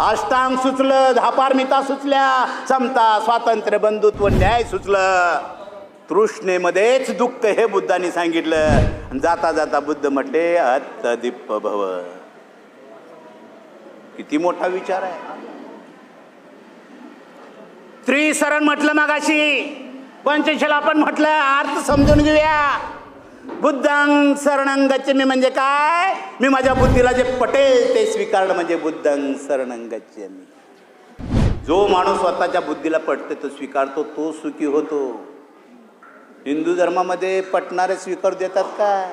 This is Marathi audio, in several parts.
अष्टांग सुचलं धापारमिता सुचल्या समता स्वातंत्र्य बंधुत्व न्याय सुचलं. तृष्णेमध्येच दुःख हे बुद्धांनी सांगितलं. जाता जाता बुद्ध म्हटले अत्तदीप भव. किती मोठा विचार आहे. त्रिसरण म्हटलं मागाशी पंचशील आपण म्हटलं अर्थ समजून घेऊया. बुद्धांग शरणंग मी म्हणजे काय? मी माझ्या बुद्धीला जे पटेल ते स्वीकारणं म्हणजे बुद्धांग शरणंग मी जो माणूस स्वतःच्या बुद्धीला पटते तो स्वीकारतो तो सुखी होतो. हिंदू धर्मामध्ये पटणारे स्वीकार देतात का?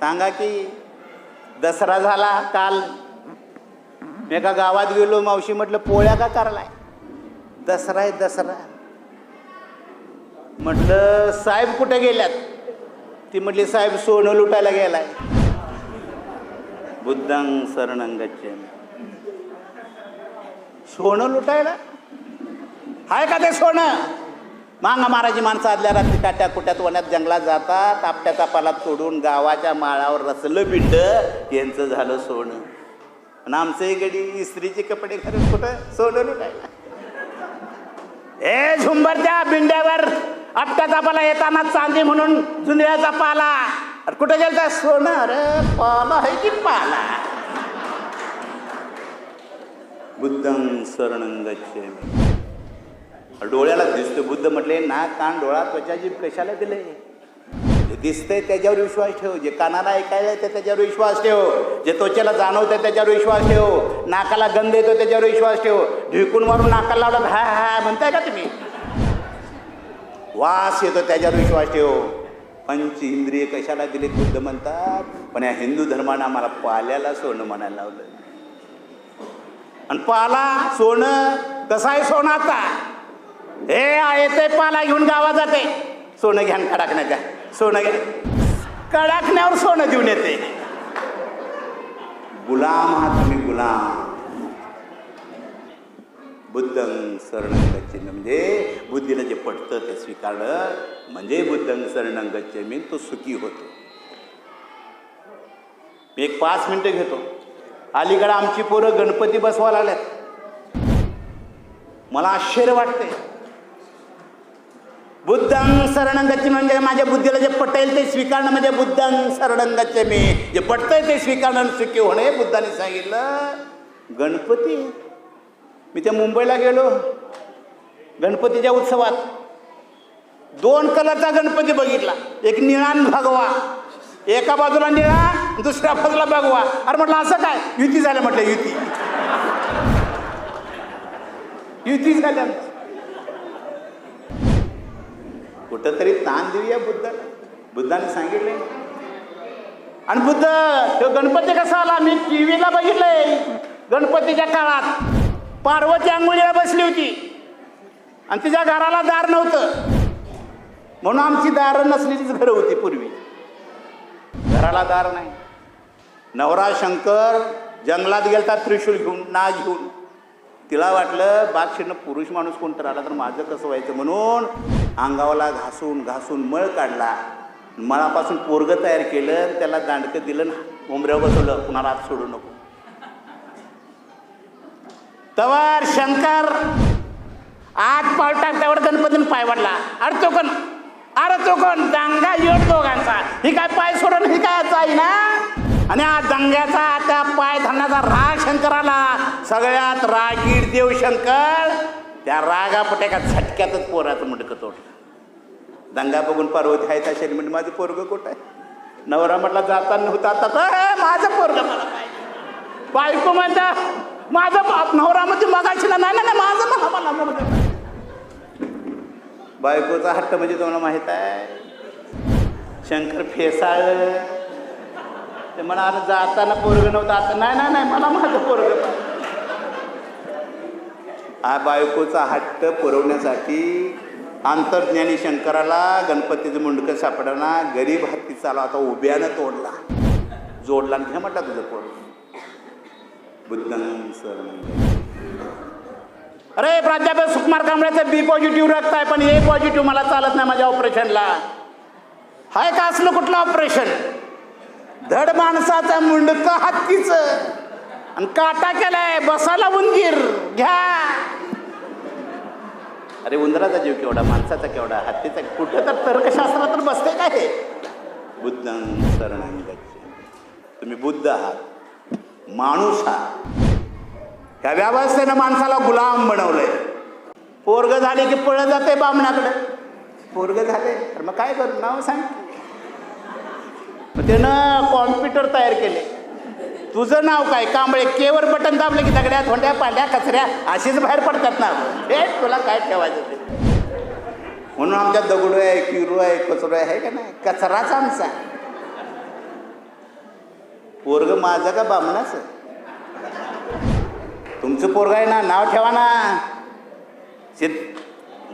सांगा की. दसरा झाला काल. मी एका गावात गेलो मावशी म्हटलं पोळ्या का करलाय? दसरा आहे दसरा. म्हटलं साहेब कुठे गेल्यात? ती म्हटली साहेब सोनं लुटायला गेलाय. बुद्धांग शरणंगाचे सोनं लुटायला? हाय का ते सोनं? मांगा महाराजी माणसं आदल्या रात्री काट्या कुट्यात वण्यात जंगलात जातात आपट्याचा पाला तोडून गावाच्या माळावर रचलं बिंड यांचं झालं सोनं. आणि आमचे गडी इस्त्रीचे कपडे घालून कुठं सोनं लुटायला? ए झुंबरच्या बिंड्यावर! आपट्याचा पाला येताना चांदी म्हणून जुंधळ्याचा पाला. अरे कुठे गेलता? सोनं अरे पाला आहे की पाला? बुद्धं शरणंगचे डोळ्याला दिसतो बुद्ध म्हटले ना कान डोळा त्वचा जीभ कशाला दिले दिसतंय त्याच्यावर विश्वास ठेव. जे कानाला ऐकायला ते त्याच्यावर विश्वास ठेव. जे त्वचेला जाणवतं त्याच्यावर विश्वास ठेव. नाकाला गंध येतो त्याच्यावर विश्वास ठेव. ढिकून मारून नाकाला लावला हा हा म्हणताय का तुम्ही? वास येतो त्याच्यावर विश्वास ठेव. पंच इंद्रिय कशाला दिले बुद्ध म्हणतात पण या हिंदू धर्मानं आम्हाला पाल्याला सोनं म्हणायला लावलं आणि पाला सोनं कसा आहे सोनं आता? हे येते पाला घेऊन गावात जाते. सोनं घ्या कडाकण्याच्या सोनं घ्या. कडाकण्यावर सोनं घेऊन येते. गुलाम हा तुम्ही गुलाम. बुद्धं शरणंगच्चे म्हणजे बुद्धीला जे पटतं ते स्वीकारणं म्हणजे बुद्धंग शरणंगच्चे मी तो सुखी होतो. मी एक पाच मिनटं घेतो. अलीकडे आमची पोरं गणपती बसवा लागल्यात. मला आश्चर्य वाटते बुद्धंग शरणंगाची म्हणजे माझ्या बुद्धीला जे पटेल ते स्वीकारणं म्हणजे बुद्धंग शरणंगाचे मी जे पटतंय ते स्वीकारणं सुखी होणे बुद्धाने सांगितलं. गणपती मी त्या मुंबईला गेलो गणपतीच्या उत्सवात. दोन कलरचा गणपती बघितला. एक निळा आणि भगवा. एका बाजूला निळा दुसऱ्या बाजूला भगवा. अरे म्हटलं असं काय? युती झाल्या म्हटलं युती. युती झाल्या. कुठंतरी ताण देऊया बुद्ध. बुद्धाने सांगितले. आणि बुद्ध तो गणपती कसा आला? मी टी व्हीला बघितलंय. गणपतीच्या काळात. पार्वती आंघोळीला बसली होती. आणि तिच्या घराला दार नव्हतं. म्हणून आमची दारं नसलेलीच घरं होती पूर्वी. घराला दार नाही. नवरा शंकर जंगलात गेलता त्रिशूल घेऊन ना घेऊन. तिला वाटलं बादशीनं पुरुष माणूस कोणतं आला तर माझं कसं व्हायचं म्हणून अंगावाला घासून घासून मळ काढला. मळापासून पोरगं तयार केलं त्याला दांडकं दिलं ना उमऱ्या बसवलं कुणाला आत सोडू नको. तवर शंकर. आठ पाव टाकल्यावर गणपतीने पाय वाढला. अरे तो कोण अरे तो कोण दांगा येत दोघांचा. ही काय पाय सोडून ही काय जाई ना? आणि हा दंग्याचा त्या पाय धरण्याचा राग शंकराला सगळ्यात रागीर देव शंकर त्या रागापटे का झटक्यातच पोराचं मुंडकं तोडलं. दंगा बघून पार्वती आहे त्या शरी म्हणजे माझं पोरग कुठं आहे? नवरा म्हटला जाताना होता आता. तर माझं पोरग मला पाहिजे बायको म्हणता माझं बाप नवरा म्हणजे मगाशी ना नाही नाही माझं मला मला बायकोचा हट्ट म्हणजे तुम्हाला माहीत आहे? शंकर फेसाळ. ते म्हणा आता जाताना पोरग नव्हतं. आता नाही नाही नाही मला माझं पोरग हा बायकोचा हट्ट पुरवण्यासाठी आंतरज्ञानी शंकराला गणपतीचं मुंडकं सापडना गरीब हत्ती चालू आता उभ्यानं तोडला. जोडला आणि घ्या म्हटलं तुझं पोरग. अरे प्राध्यापक सुकुमार कांबळेचं बी पॉझिटिव्ह रक्त आहे पण ए पॉझिटिव्ह मला चालत नाही माझ्या ऑपरेशनला हाय का असलं कुठलं ऑपरेशन धड माणसाचं मुंडकं हत्तीचं. आणि काटा केलाय बसायला उंदीर. घ्या. अरे उंदराचा जीव केवढा माणसाचा केवढा हत्तीचा कुठं तर तर्कशास्त्रात तर बसते काय हे? बुद्धं तुम्ही बुद्ध आहात. माणूस हा. ह्या व्यवस्थेनं माणसाला गुलाम बनवलंय. पोरग झाले की पळत जाते बामणाकडे. पोरग झाले तर मग काय करू? नाव सांग. मग त्यानं कॉम्प्युटर तयार केले. तुझं नाव काय? कांबळे. केवर बटन दाबलं की दगड्या थोंड्या पाल्या कचऱ्या अशीच बाहेर पडतात ना. हे तुला काय ठेवायचं ते? म्हणून आमच्या दगडू आहे किरू आहे कचरो आहे का नाही? कचराच आमचा. पोरग माझं का बामणाच? तुमचं पोरग आहे ना नाव ठेवा ना. सिद्ध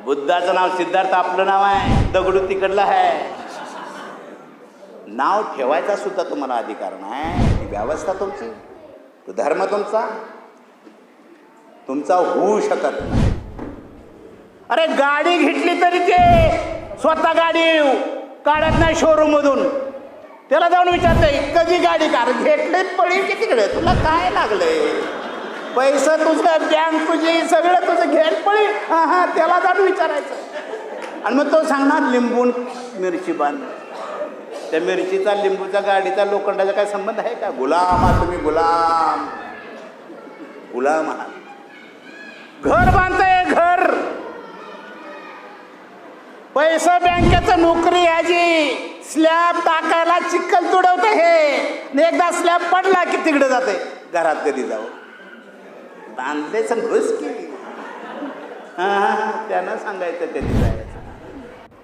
बुद्धाचं नाव सिद्धार्थ आपलं नाव आहे. दगडू तिकडलं आहे. नाव ठेवायचा सुद्धा तुम्हाला अधिकार नाही. व्यवस्था तुमची. धर्म तुमचा. तुमचा होऊ शकत नाही. अरे गाडी घेतली तरी ते स्वतः गाडी काढत नाही शोरूम मधून. त्याला जाऊन विचारतंय कधी गाडी कार घेतले पडेल की तिकडे? तुला काय लागलंय पैसा तुझं बँक तुझी सगळं तुझं घेत पडेल हा हा त्याला जाऊन विचारायचं. आणि मग तो सांगणार लिंबून मिरची बांध. त्या मिरचीचा लिंबूचा गाडीचा लोखंडाचा काय संबंध आहे का? गुलाम आहात तुम्ही गुलाम. गुलाम आहात घर बांधतंय घर. पैसा बँकेचं नोकरी याची स्लॅब टाकायला चिखल तुडवते हे एकदा स्लॅब पडला की तिकडे जाते. घरात कधी जाऊ? बांधले घुस की. त्यानं सांगायचं कधी जायचं.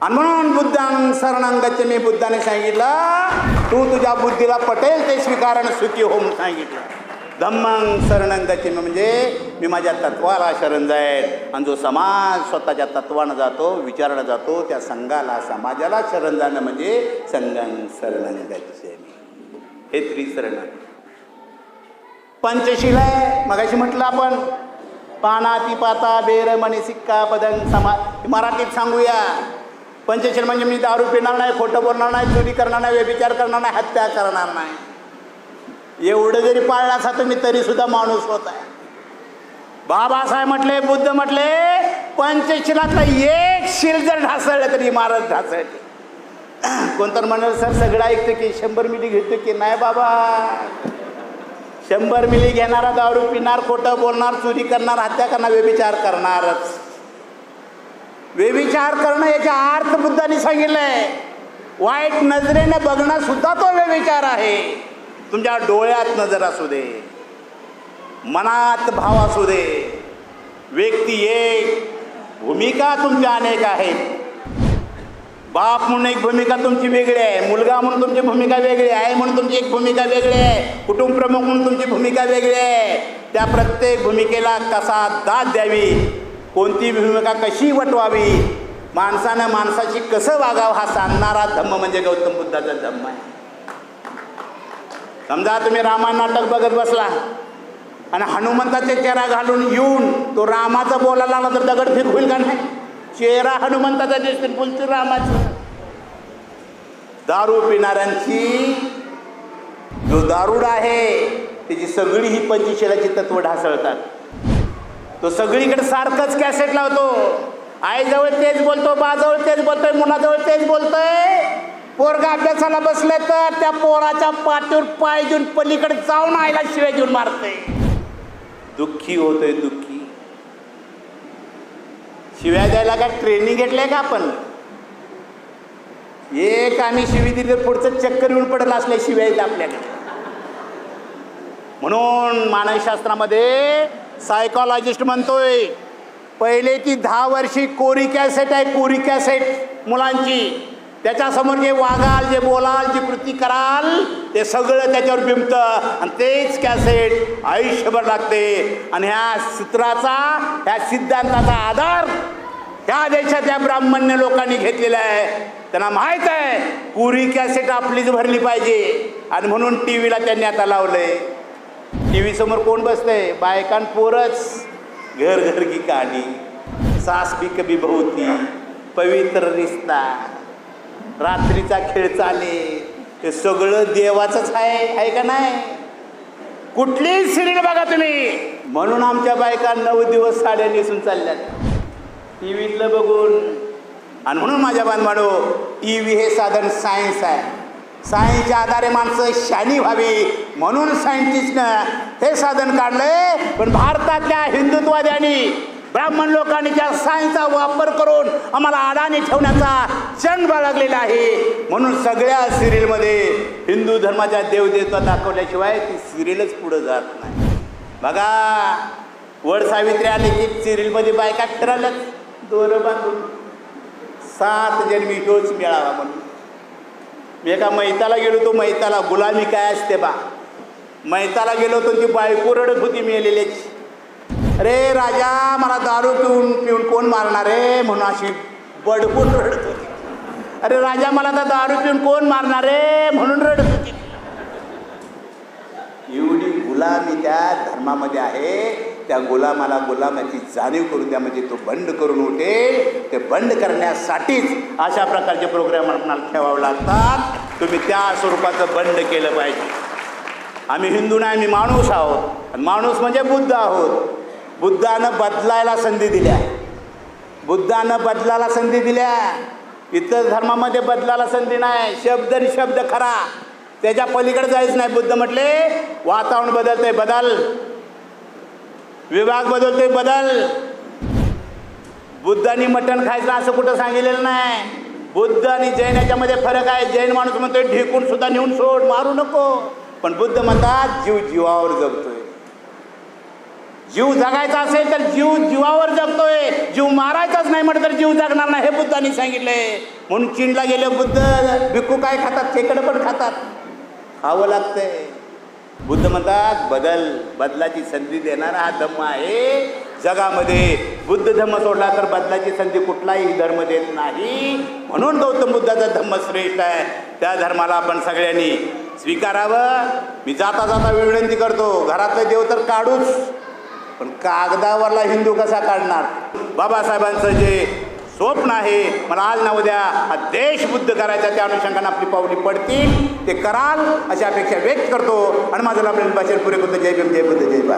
आणि म्हणून बुद्धां शरणांगाचे मी बुद्धाने सांगितलं तू तुझ्या बुद्धीला पटेल ते स्वीकारण सुखी हो म्हणून सांगितलं. धम्मं शरणंगाचे म्हणजे मी माझ्या तत्वाला शरण जाईल आणि जो समाज स्वतःच्या तत्वानं जातो विचारानं जातो त्या संघाला समाजाला शरण जाणं म्हणजे संगं शरणंगाचे हे त्रिशरण. पंचशीला आहे मगाशी म्हटलं आपण. पाना ती पाता बेर मणी सिक्का पदंग समा मराठीत सांगूया. पंचशील म्हणजे मी दारू पिणार नाही खोटं बोलणार नाही चोरी करणार नाही व्यभिचार करणार नाही हत्या करणार नाही. एवढं जरी पाळलं असा तुम्ही तरी सुद्धा माणूस होत आहे. बाबासाहेब म्हटले बुद्ध म्हटले पंचशिलातलं एक शिल जर ढासळलं तरी इमारत ढासळते. कोणतर म्हणाल सर सगळं ऐकतं की शंभर मिली घेतो की? नाही बाबा. शंभर मिली घेणारा दारू पिणार खोटं बोलणार चोरी करणार हत्या करणार व्यभिचार करणारच. व्यभिचार करणं याच्या अर्थ बुद्धाने सांगितलंय. वाईट नजरेने बघणं सुद्धा तो व्यभिचार आहे. तुमच्या डोळ्यात नजर असू दे. मनात भाव असू दे. व्यक्ती एक भूमिका तुमच्या अनेक आहेत. बाप म्हणून एक भूमिका तुमची वेगळी आहे. मुलगा म्हणून तुमची भूमिका वेगळी आहे. म्हणून तुमची एक भूमिका वेगळी आहे. कुटुंब प्रमुख म्हणून तुमची भूमिका वेगळी आहे. त्या प्रत्येक भूमिकेला कसा दाद द्यावी? कोणती भूमिका कशी वटवावी? माणसानं माणसाशी कसं वागावं हा सांगणारा धम्म म्हणजे गौतम बुद्धाचा धम्म आहे. समजा तुम्ही रामायण नाटक बघत बसला आणि हनुमंताचे चेहरा घालून येऊन तो रामाचा बोलायला लागला तर दगड फिर होईल का नाही? चेहरा हनुमंताचा दिसतील बोलतो रामाचं. दारू पिणाऱ्यांची जो दारूड आहे त्याची सगळी ही पंचशिलाची तत्व ढासळतात. तो सगळीकडे सारखंच कॅसेट लावतो. आईजवळ तेच बोलतो बाजवळ तेच बोलतोय मुलाजवळ तेच बोलतोय. पोरगा अभ्यासाला बसले तर त्या पोराच्या पाठीवर पाय देऊन पलीकडे जाऊन आईला शिवाय घेऊन मारते दुःखी होतोय दुःखी. शिव्या द्यायला काय ट्रेनिंग घेतलंय का आपण? एक आम्ही शिवी दिली तर पुढचं चक्कर येऊन पडलं असल्या शिव्या आहेत आपल्याकडे. म्हणून मानसशास्त्रामध्ये सायकॉलॉजिस्ट म्हणतोय पहिले ती दहा वर्षी कोरी कॅसेट आहे कोरी कॅसेट मुलांची. त्याच्यासमोर जे वागाल जे बोलाल जी कृती कराल ते सगळं त्याच्यावर बिमतं आणि तेच कॅसेट आयुष्यभर लागते. आणि ह्या सूत्राचा ह्या सिद्धांताचा आधार त्या देशात त्या ब्राह्मण्य लोकांनी घेतलेला आहे. त्यांना माहीत आहे पुरी कॅसेट आपलीच भरली पाहिजे. आणि म्हणून टी व्हीला त्यांनी आता लावलंय. टी व्हीसमोर कोण बसतंय? बायकान पोरच. घर घर की कहाणी सास बी कभी भोवती पवित्र रिश्ता. रात्रीचा खेळ चाले ते सगळं देवाचंच आहे आहे का नाही? कुठलीही सिरियल बघा तुम्ही. म्हणून आमच्या बायका नऊ दिवस साड्या नेसून चालल्यात. टी व्हीतलं बघून. आणि म्हणून माझ्या बांधवानो टी व्ही हे साधन सायन्स आहे. सायन्सच्या आधारे माणसं शानी व्हावी. म्हणून सायंटिस्टनं हे साधन काढलंय. पण भारतातल्या हिंदुत्ववाद्यांनी ब्राह्मण लोकांनी त्या सायन्सचा वापर करून आम्हाला अडाणी ठेवण्याचा क्षण बाळगलेला आहे. म्हणून सगळ्या सिरियलमध्ये हिंदू धर्माच्या देवदेवता दाखवल्याशिवाय ती सिरियलच पुढं जात नाही. बघा वड सावित्री आले की सिरियलमध्ये बायका फिरायलाच. दोरं बांधून. सात जन्मी ह्योच मिळावा म्हणून. मी एका मैताला गेलो तो मैताला गुलामी काय असते बा? मैताला गेलो तो ती बायको रडत होती मेलेल्याची. अरे राजा मला दारू पिऊन पिऊन कोण मारणार रे? म्हणून अशी बडबून रडत होती. अरे राजा मला तर दारू पिऊन कोण मारणार रे? म्हणून रडत होती. एवढी गुलामी त्या धर्मामध्ये आहे. त्या गुलामाला गुलामाची जाणीव करून द्या म्हणजे तो बंड करून उठेल. ते बंड करण्यासाठीच अशा प्रकारचे प्रोग्राम आपणाला ठेवावे लागतात. तुम्ही त्या स्वरूपाचं बंड केलं पाहिजे. आम्ही हिंदू नाही आम्ही माणूस आहोत. माणूस म्हणजे बुद्ध आहोत. बुद्धानं बदलायला संधी दिल्या. बुद्धानं बदलायला संधी दिल्या. इतर धर्मामध्ये बदलायला संधी नाही. शब्द आणि शब्द खरा. त्याच्या पलीकडे जायच नाही. बुद्ध म्हटले वातावरण बदलतंय बदल. विभाग बदलतोय बदल. बुद्धांनी मटण खायचं असं कुठं सांगितलेलं नाही. बुद्ध आणि जैन याच्यामध्ये फरक आहे. जैन माणूस म्हणतोय ढेकून सुद्धा नेऊन सोड मारू नको. पण बुद्ध म्हणतात जीव जीवावर जगतोय. जीव जगायचा असेल तर जीव जीवावर जगतोय. जीव मारायचाच नाही म्हटलं तर जीव जगणार नाही हे बुद्धांनी सांगितलंय. म्हणून चीनला गेले बुद्ध भिक्खू काय खातात? खेकडं पण खातात. खावं लागतंय. बुद्ध म्हणतात बदल बदलाची संधी देणारा हा धम्म आहे. जगामध्ये बुद्ध धम्म सोडला तर बदलाची संधी कुठलाही धर्म देत नाही. म्हणून गौतम बुद्धाचा धम्म श्रेष्ठ आहे. त्या धर्माला आपण सगळ्यांनी स्वीकारावं. मी जाता जाता विनंती करतो घरातलं देव तर काढूच. पण कागदावरला हिंदू कसा काढणार? बाबासाहेबांचं जे स्वप्न आहे मला आज ना उद्या हा देश बुद्ध करायचा त्या अनुषंगाने आपली पावली पडतील ते कराल अशी अपेक्षा व्यक्त करतो. आणि माझं आपल्याला भाषण पुरे करतो जय भीम जय बुद्ध जय भारत.